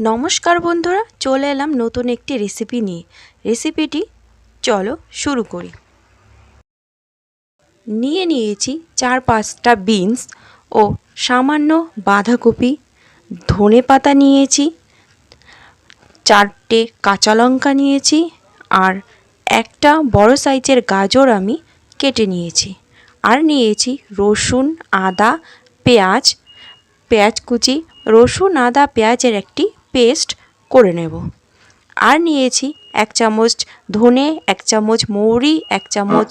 নমস্কার বন্ধুরা, চলে এলাম নতুন একটি রেসিপি নিয়ে। রেসিপিটি চলো শুরু করি। নিয়ে নিয়েছি চার পাঁচটা বিনস ও সামান্য বাঁধাকপি, ধনে পাতা নিয়েছি, চারটে কাঁচা লঙ্কা নিয়েছি আর একটা বড় সাইজের গাজর আমি কেটে নিয়েছি। আর নিয়েছি রসুন, আদা, পেঁয়াজ পেঁয়াজ কুচি। রসুন, আদা, পেঁয়াজের একটি পেস্ট করে নেব। আর নিয়েছি এক চামচ ধনে, এক চামচ মৌরি, এক চামচ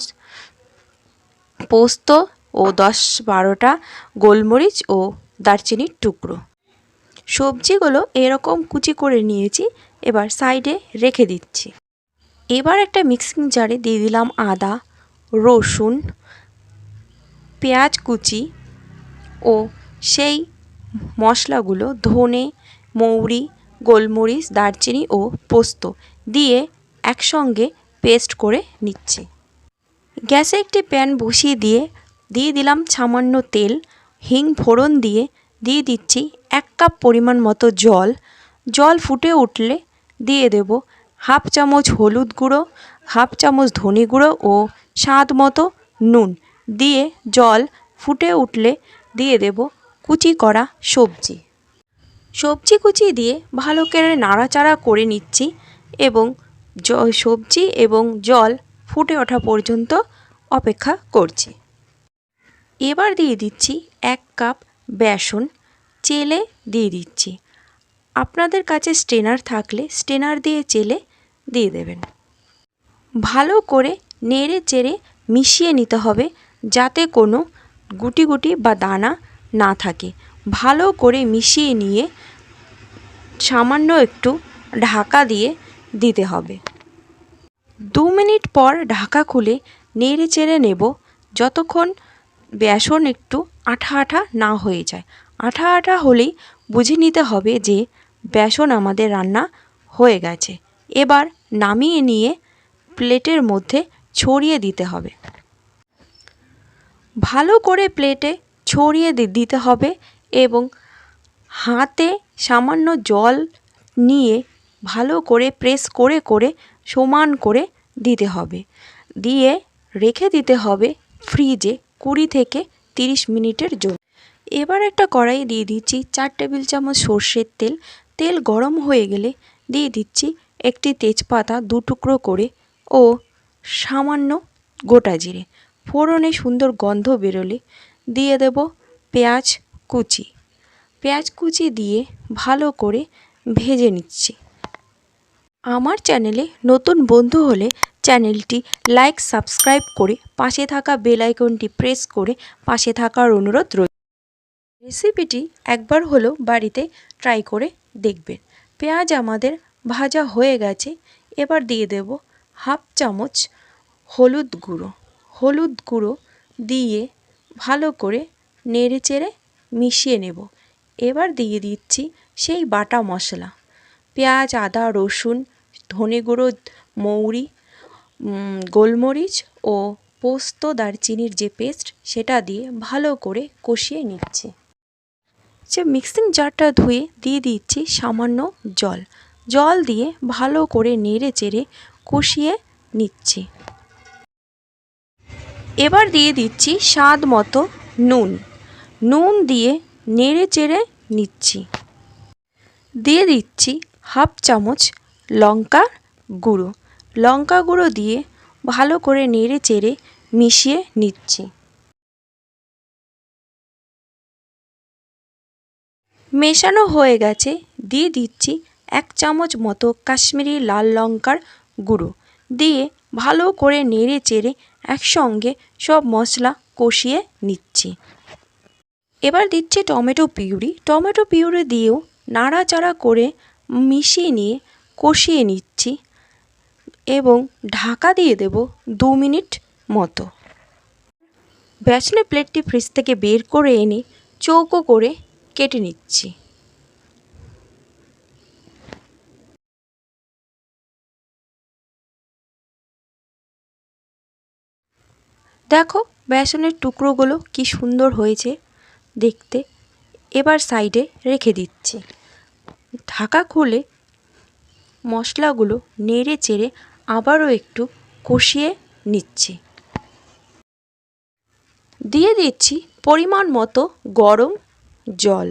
পোস্ত ও দশ বারোটা গোলমরিচ ও দারচিনির টুকরো। সবজিগুলো এরকম কুচি করে নিয়েছি, এবার সাইডে রেখে দিচ্ছি। এবার একটা মিক্সিং জারে দিয়ে দিলাম আদা, রসুন, পেঁয়াজ কুচি ও সেই মশলাগুলো ধনে, মৌরি গোলমরিচ, দারচিনি ও পোস্ত দিয়ে একসঙ্গে পেস্ট করে নিচ্ছি। গ্যাসে একটি প্যান বসিয়ে দিয়ে দিয়ে দিলাম সামান্য তেল, হিং ফোড়ন দিয়ে দিয়ে দিচ্ছি এক কাপ পরিমাণ মতো জল। জল ফুটে উঠলে দিয়ে দেব হাফ চামচ হলুদ গুঁড়ো, হাফ চামচ ধনে গুঁড়ো ও স্বাদ মতো নুন। দিয়ে জল ফুটে উঠলে দিয়ে দেব কুচি করা সবজি। সবজি কুচি দিয়ে ভালো করে নাড়াচাড়া করে নিচ্ছি এবং সবজি এবং জল ফুটে ওঠা পর্যন্ত অপেক্ষা করছি। এবার দিয়ে দিচ্ছি এক কাপ বেসন, চেলে দিয়ে দিচ্ছি। আপনাদের কাছে স্টেনার থাকলে স্টেনার দিয়ে চেলে দিয়ে দেবেন। ভালো করে নেড়ে চেড়ে মিশিয়ে নিতে হবে যাতে কোনো গুটি গুটি বা দানা না থাকে। ভালো করে মিশিয়ে নিয়ে সামান্য একটু ঢাকা দিয়ে দিতে হবে। দু মিনিট পর ঢাকা খুলে নেড়ে চেড়ে নেব যতক্ষণ বেসন একটু আঠা আঠা না হয়ে যায়। আঠা আঠা হলেই বুঝে নিতে হবে যে বেসন আমাদের রান্না হয়ে গেছে। এবার নামিয়ে নিয়ে প্লেটের মধ্যে ছড়িয়ে দিতে হবে। ভালো করে প্লেটে ছড়িয়ে দিতে হবে এবং হাতে সামান্য জল নিয়ে ভালো করে প্রেস করে করে সমান করে দিতে হবে। দিয়ে রেখে দিতে হবে ফ্রিজে কুড়ি থেকে তিরিশ মিনিটের জন্য। এবার একটা কড়াই দিয়ে দিচ্ছি চার টেবিল চামচ সর্ষের তেল। তেল গরম হয়ে গেলে দিয়ে দিচ্ছি একটি তেজপাতা দু টুকরো করে ও সামান্য গোটা জিরে। ফোড়নে সুন্দর গন্ধ বেরোলে দিয়ে দেব পেঁয়াজ কুচি। পেঁয়াজ কুচি দিয়ে ভালো করে ভেজে নিচ্ছি। আমার চ্যানেলে নতুন বন্ধু হলে চ্যানেলটি লাইক, সাবস্ক্রাইব করে পাশে থাকা বেল আইকনটি প্রেস করে পাশে থাকার অনুরোধ রইল। রেসিপিটি একবার হলো বাড়িতে ট্রাই করে দেখবেন। পেঁয়াজ আমাদের ভাজা হয়ে গেছে, এবার দিয়ে দেব হাফ চামচ হলুদ গুঁড়ো। হলুদ গুঁড়ো দিয়ে ভালো করে নেড়ে চেড়ে মিশিয়ে নেব। এবার দিয়ে দিচ্ছি সেই বাটা মশলা। পেঁয়াজ, আদা, রসুন, ধনে গুঁড়ো, মৌরি গোলমরিচ ও পোস্ত, দারচিনির যে পেস্ট সেটা দিয়ে ভালো করে কষিয়ে নিচ্ছি। যে মিক্সিং জারটা ধুয়ে দিয়ে দিচ্ছি সামান্য জল। জল দিয়ে ভালো করে নেড়ে চেড়ে কষিয়ে নিচ্ছি। এবার দিয়ে দিচ্ছি স্বাদ মতো নুন। নুন দিয়ে নেড়ে চেড়ে নিচ্ছি। দিয়ে দিচ্ছি হাফ চামচ লঙ্কা গুঁড়ো। লঙ্কা গুঁড়ো দিয়ে ভালো করে নেড়ে চেড়ে মিশিয়ে নিচ্ছি। মেশানো হয়ে গেছে, দিয়ে দিচ্ছি এক চামচ মতো কাশ্মীরি লাল লঙ্কার গুঁড়ো। দিয়ে ভালো করে নেড়ে চেড়ে একসঙ্গে সব মশলা কষিয়ে নিচ্ছি। এবার দিচ্ছি টমেটো পিউরি। টমেটো পিউরি দিয়েও নাড়াচাড়া করে মিশিয়ে নিয়ে কষিয়ে নিচ্ছি এবং ঢাকা দিয়ে দেব দু মিনিট মতো। বেসনের প্লেটটি ফ্রিজ থেকে বের করে এনে চৌকো করে কেটে নিচ্ছি। দেখো, বেসনের টুকরোগুলো কি সুন্দর হয়েছে। দেখতে এবার সাইডে রেখে দিচ্ছি। ঢাকা খুলে মশলাগুলো নেড়ে চেড়ে আবারও একটু কষিয়ে নিচ্ছি। দিয়ে দিচ্ছি পরিমাণ মতো গরম জল।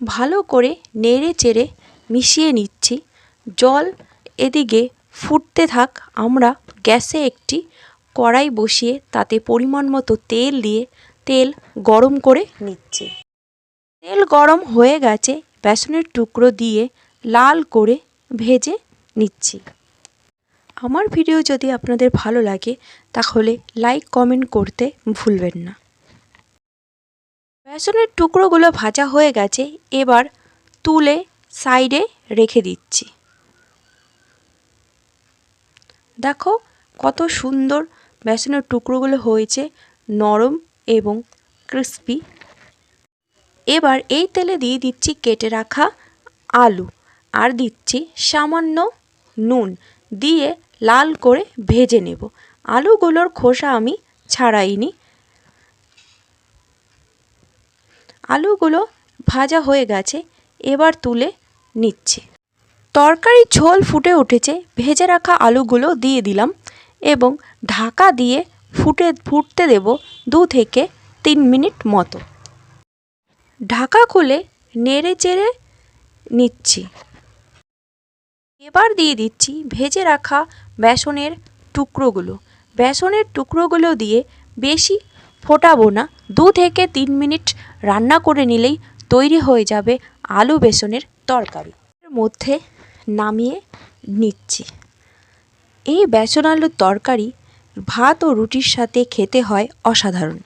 ভালো করে নেড়ে চেড়ে মিশিয়ে নিচ্ছি। জল এদিকে ফুটতে থাক, আমরা গ্যাসে একটি কড়াই বসিয়ে তাতে পরিমাণ মতো তেল দিয়ে তেল গরম করে নিচ্ছি। তেল গরম হয়ে গেছে, বেসনের টুকরো দিয়ে লাল করে ভেজে নিচ্ছি। আমার ভিডিও যদি আপনাদের ভালো লাগে, তাহলে লাইক, কমেন্ট করতে ভুলবেন না। বেসনের টুকরোগুলো ভাজা হয়ে গেছে, এবার তুলে সাইডে রেখে দিচ্ছি। দেখো কত সুন্দর বেসনের টুকরোগুলো হয়েছে, নরম এবং ক্রিস্পি। এবার এই তেলে দিয়ে দিচ্ছি কেটে রাখা আলু আর দিচ্ছি সামান্য নুন দিয়ে লাল করে ভেজে নেব। আলুগুলোর খোসা আমি ছাড়াইনি। আলুগুলো ভাজা হয়ে গেছে, এবার তুলে নিচ্ছি। তরকারি ঝোল ফুটে উঠেছে, ভেজে রাখা আলুগুলো দিয়ে দিলাম এবং ঢাকা দিয়ে ফুটে, ফুটতে দেব দু থেকে তিন মিনিট মতো। ঢাকা খুলে নেড়ে চেড়ে নিচ্ছি। এবার দিয়ে দিচ্ছি ভেজে রাখা বেসনের টুকরোগুলো। বেসনের টুকরোগুলো দিয়ে বেশি ফোটাবো না। দু থেকে তিন মিনিট রান্না করে নিলেই তৈরি হয়ে যাবে আলু বেসনের তরকারি। মধ্যে নামিয়ে নিচ্ছি। এই বেসন আলুর তরকারি ভাত ও রুটির সাথে খেতে হয় অসাধারণ।